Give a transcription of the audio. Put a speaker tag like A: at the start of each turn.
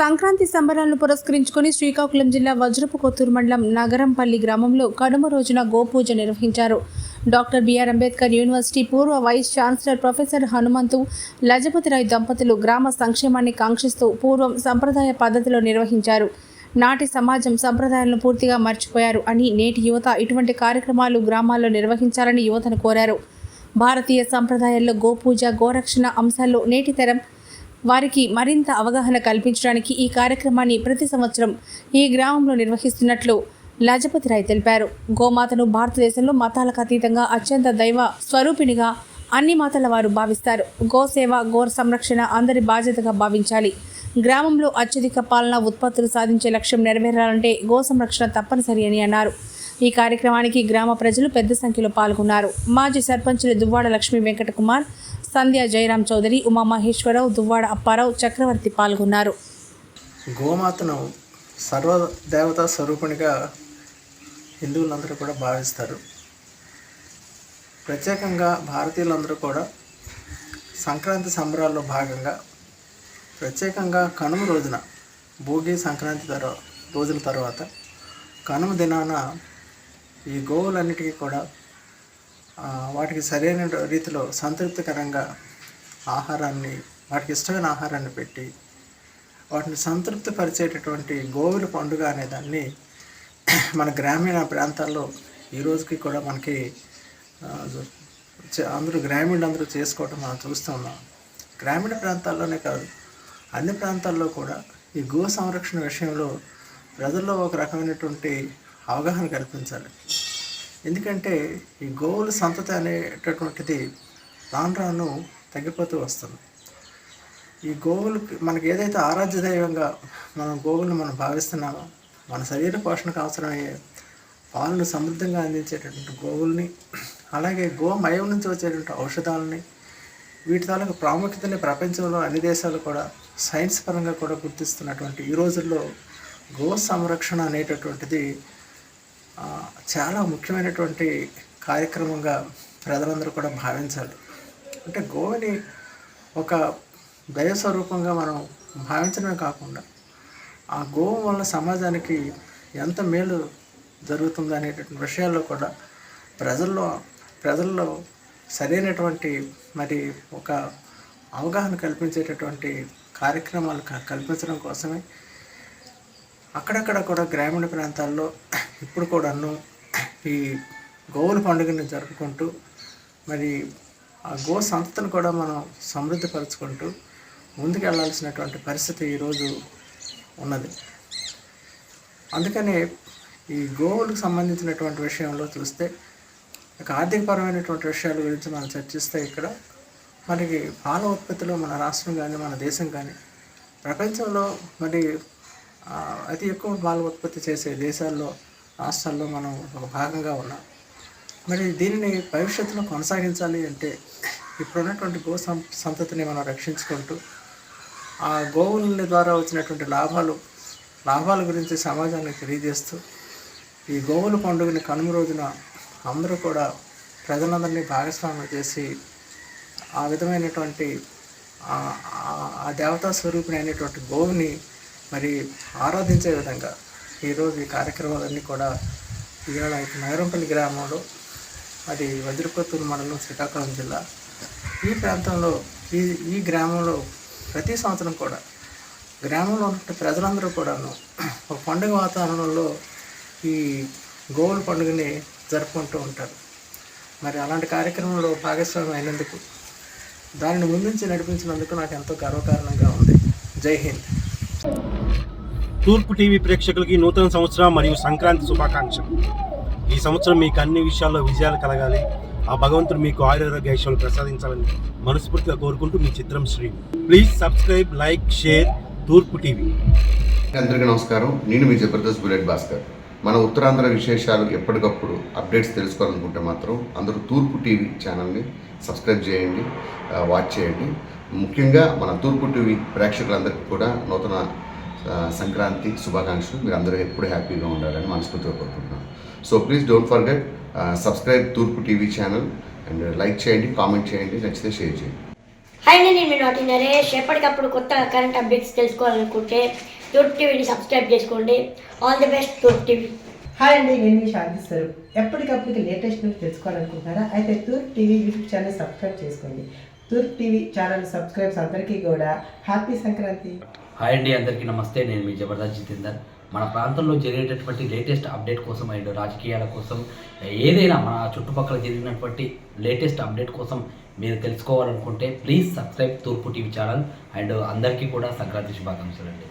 A: సంక్రాంతి సంబరాలను పురస్కరించుకొని శ్రీకాకుళం జిల్లా వజ్రపు కొత్తూరు మండలం నగరంపల్లి గ్రామంలో కడుమ రోజున గోపూజ నిర్వహించారు. డాక్టర్ బిఆర్ అంబేద్కర్ యూనివర్సిటీ పూర్వ vice chancellor professor Hanumanthu Lajapathirai దంపతులు గ్రామ సంక్షేమాన్ని కాంక్షిస్తూ పూర్వం సంప్రదాయ పద్ధతిలో నిర్వహించారు. నాటి సమాజం సంప్రదాయాలను పూర్తిగా మర్చిపోయారు అని నేటి యువత ఇటువంటి కార్యక్రమాలు గ్రామాల్లో నిర్వహించాలని యువతను కోరారు. భారతీయ సంప్రదాయాల్లో గోపూజ గోరక్షణ అంశాల్లో నేటి తరం వారికి మరింత అవగాహన కల్పించడానికి ఈ కార్యక్రమాన్ని ప్రతి సంవత్సరం ఈ గ్రామంలో నిర్వహిస్తున్నట్లు లజపతి రాయ్ తెలిపారు. గోమాతను భారతదేశంలో మతాలకు అతీతంగా అత్యంత దైవ స్వరూపిణిగా అన్ని మతాల వారు భావిస్తారు. గోసేవ గోర సంరక్షణ అందరి బాధ్యతగా భావించాలి. గ్రామంలో అత్యధిక పాలన ఉత్పత్తులు సాధించే లక్ష్యం నెరవేరాలంటే గో సంరక్షణ తప్పనిసరి అని అన్నారు. ఈ కార్యక్రమానికి గ్రామ ప్రజలు పెద్ద సంఖ్యలో పాల్గొన్నారు. మాజీ సర్పంచులు దువ్వాడ లక్ష్మీ వెంకటకుమార్ సంధ్య జయరాం చౌదరి ఉమామహేశ్వరరావు దువ్వాడ అప్పారావు చక్రవర్తి పాల్గొన్నారు.
B: గోమాతను సర్వదేవతా స్వరూపునిగా హిందువులందరూ కూడా భావిస్తారు. ప్రత్యేకంగా భారతీయులందరూ కూడా సంక్రాంతి సంబరాల్లో భాగంగా ప్రత్యేకంగా కనుమ రోజున భోగి సంక్రాంతి తర్వా రోజుల తర్వాత కనుమ దినాన ఈ గోవులన్నిటికీ కూడా వాటికి సరైన రీతిలో సంతృప్తికరంగా ఆహారాన్ని వాటికి ఇష్టమైన ఆహారాన్ని పెట్టి వాటిని సంతృప్తిపరిచేటటువంటి గోవుల పండుగ అనే దాన్ని మన గ్రామీణ ప్రాంతాల్లో ఈ రోజుకి కూడా మనకి అందరూ గ్రామీణ అందరూ చేసుకోవటం మనం చూస్తున్నాం గ్రామీణ ప్రాంతాల్లోనే కాదు అన్ని ప్రాంతాల్లో కూడా ఈ గో సంరక్షణ విషయంలో ప్రజల్లో ఒక రకమైనటువంటి అవగాహన కల్పించాలి. ఎందుకంటే ఈ గోవుల సంతతి అనేటటువంటిది రాను రాను తగ్గిపోతూ వస్తుంది. ఈ గోవులకి మనకి ఏదైతే ఆరాధ్య దైవంగా మనం గోవులను మనం భావిస్తున్నామో మన శరీర పోషణకు అవసరమయ్యే పాలను సమృద్ధంగా అందించేటటువంటి గోవుల్ని అలాగే గోమయం నుంచి వచ్చేటువంటి ఔషధాలని వీటి తాలూకు ప్రాముఖ్యతని ప్రపంచంలో అన్ని దేశాలు కూడా సైన్స్ పరంగా కూడా గుర్తిస్తున్నటువంటి ఈ రోజుల్లో గో సంరక్షణ అనేటటువంటిది చాలా ముఖ్యమైనటువంటి కార్యక్రమంగా ప్రజలందరూ కూడా భావించాలి. అంటే గోవుని ఒక దయస్వరూపంగా స్వరూపంగా మనం భావించడమే కాకుండా ఆ గోవు వల్ల సమాజానికి ఎంత మేలు జరుగుతుంది అనేటటువంటి విషయాల్లో కూడా ప్రజల్లో ప్రజల్లో సరైనటువంటి మరి ఒక అవగాహన కల్పించేటటువంటి కార్యక్రమాలు క- కల్పించడం కోసమే అక్కడక్కడ కూడా గ్రామీణ ప్రాంతాల్లో ఇప్పుడు కూడాను ఈ గోవుల పండుగని జరుపుకుంటూ మరి ఆ గో సంస్థను కూడా మనం సమృద్ధిపరచుకుంటూ ముందుకు వెళ్ళాల్సినటువంటి పరిస్థితి ఈరోజు ఉన్నది. అందుకనే ఈ గోవులకు సంబంధించినటువంటి విషయంలో చూస్తే ఇక ఆర్థికపరమైనటువంటి విషయాల గురించి మనం చర్చిస్తే ఇక్కడ మనకి పాల ఉత్పత్తిలో మన రాష్ట్రం కానీ మన దేశం కానీ ప్రపంచంలో మరి అతి ఎక్కువ పాల ఉత్పత్తి చేసే దేశాల్లో రాష్ట్రాల్లో మనం ఒక భాగంగా ఉన్నాం. మరి దీనిని భవిష్యత్తులో కొనసాగించాలి అంటే ఇప్పుడున్నటువంటి గో సం సంతతిని మనం రక్షించుకుంటూ ఆ గోవుల ద్వారా వచ్చినటువంటి లాభాలు లాభాల గురించి సమాజానికి తెలియజేస్తూ ఈ గోవుల పండుగని కనుమ రోజున అందరూ కూడా ప్రజలందరినీ భాగస్వామ్యం చేసి ఆ విధమైనటువంటి ఆ- ఆ దేవతా స్వరూపిణి అయినటువంటి గోవుని మరి ఆరాధించే విధంగా ఈరోజు ఈ కార్యక్రమాలన్నీ కూడా ఇవాళ నగరంపల్లి గ్రామంలో అది వజ్రకొత్తూరు మండలం శ్రీకాకుళం జిల్లా. ఈ ప్రాంతంలో ఈ ఈ గ్రామంలో ప్రతి సంవత్సరం కూడా గ్రామంలో ఉన్న ప్రజలందరూ కూడాను ఒక పండుగ వాతావరణంలో ఈ గోవుల పండుగని జరుపుకుంటూ ఉంటారు. మరి అలాంటి కార్యక్రమంలో భాగస్వామి అయినందుకు దానిని ముందుంచి నడిపించినందుకు నాకు ఎంతో గర్వకారణంగా ఉంది. జై హింద్.
C: తూర్పు టీవీ ప్రేక్షకులకి నూతన సంవత్సరం మరియు సంక్రాంతి శుభాకాంక్షలు. ఈ సంవత్సరం మీకు అన్ని విషయాల్లో విజయాలు కలగాలి. ఆ భగవంతుడు మీకు ఆయుర్వేద ఐశ్వర్యాలు ప్రసాదించాలని మనస్ఫూర్తిగా కోరుకుంటూ మీ చిత్రం Sri. Please subscribe like share తూర్పు టీవీ.
D: అందరికీ నమస్కారం. నేను మీ జబర్దస్త్ బుల్లెట్ భాస్కర్. మన ఉత్తరాంధ్ర విశేషాలు ఎప్పటికప్పుడు అప్డేట్స్ తెలుసుకోవాలనుకుంటే మాత్రం అందరూ తూర్పు టీవీ ఛానల్ని సబ్స్క్రైబ్ చేయండి వాచ్ చేయండి. ముఖ్యంగా మన తూర్పు టీవీ ప్రేక్షకులందరికీ కూడా నూతన సంక్రాంతి శుభాకాంక్షలు. మీరు అందరూ ఎప్పుడు హ్యాపీగా ఉండాలని మనస్ఫూర్తిగా కోరుకుంటున్నాను so please don't forget subscribe Toorpu TV channel and like చేయండి కామెంట్ చేయండి నచ్చితే షేర్ చేయండి.
E: హాయ్ నేను మీ నాటి నరేష్. ఎప్పటికప్పుడు కొత్త కరెంట్ అప్డేట్స్ తెలుసుకోవాలనుకుంటే తూర్పు టీవీని సబ్స్క్రైబ్ చేసుకోండి. All the best Toorpu TV.
F: Hi అండి నేను మీ శాంతి స్వరూప్ ఎప్పటికప్పుడు లేటెస్ట్ న్యూస్ తెలుసుకోవాలనుకుంటున్నారా? అయితే Toorpu TV YouTube channel subscribe చేసుకోండి. తూర్ప్ టీవీ ఛానల్ సబ్స్క్రైబ్స్ అందరికీ కూడా హ్యాపీ సంక్రాంతి.
G: హాయ్ అండి అందరికీ నమస్తే. నేను మీ జబర్దస్త్ జితేందర్. మన ప్రాంతంలో జరిగేటటువంటి లేటెస్ట్ అప్డేట్ కోసం అండ్ రాజకీయాల కోసం ఏదైనా మన చుట్టుపక్కల జరిగినటువంటి లేటెస్ట్ అప్డేట్ కోసం మీరు తెలుసుకోవాలనుకుంటే please subscribe Toorpu TV channel and అందరికీ కూడా సంక్రాంతి శుభాకాంక్షలు అండి.